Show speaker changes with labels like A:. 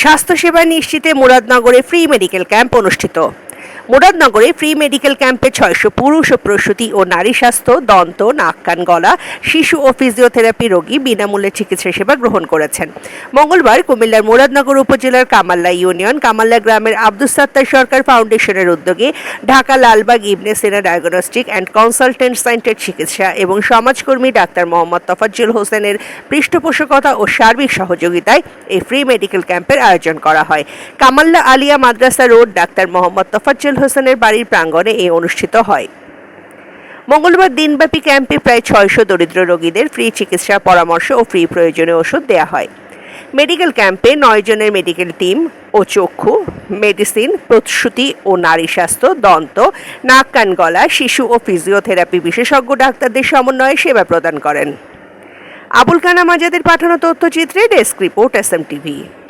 A: স্বাস্থ্যসেবা নিশ্চিতে মুরাদনগরে ফ্রি মেডিকেল ক্যাম্প অনুষ্ঠিত। মুরাদনগরে ফ্রি মেডিকেল ক্যাম্পে ছয়শো পুরুষ ও প্রসূতি ও নারী স্বাস্থ্য, দন্ত, নাক, কান, গলা, শিশু ও ফিজিওথেরাপি রোগী বিনামূল্যে চিকিৎসা সেবা গ্রহণ করেছেন। মঙ্গলবার কুমিল্লার মুরাদনগর উপজেলার কামাল্লা ইউনিয়ন, কামাল্লা গ্রামের আব্দুস সাত্তার সরকার ফাউন্ডেশনের উদ্যোগে Dhaka Lalbagh Ibne Sina diagnostic and consultant centre চিকিৎসা এবং সমাজকর্মী ডাক্তার মোহাম্মদ তফাজ্জুল হোসেনের পৃষ্ঠপোষকতা ও সার্বিক সহযোগিতায় এই ফ্রি মেডিকেল ক্যাম্পের আয়োজন করা হয়। কামাল্লা আলিয়া মাদ্রাসা রোড ডাক্তার মোহাম্মদ তফাজ্জুল হোসেনের বাড়ির প্রাঙ্গণে এই অনুষ্ঠিত হয়। মঙ্গলবার দিনব্যাপী ক্যাম্পে প্রায় ছয়শো দরিদ্র রোগীদের ফ্রি চিকিৎসা, পরামর্শ ও ফ্রি প্রয়োজনীয় ওষুধ দেওয়া হয়। মেডিকেল ক্যাম্পে নয় জনের মেডিকেল টিম ও চক্ষু, মেডিসিন, প্রসূতি ও নারী স্বাস্থ্য, দন্ত, নাক, কান, গলা, শিশু ও ফিজিওথেরাপি বিশেষজ্ঞ ডাক্তারদের সমন্বয়ে সেবা প্রদান করেন। আবুল কানা আজাদের পাঠানো তথ্যচিত্রে desk report S M TV.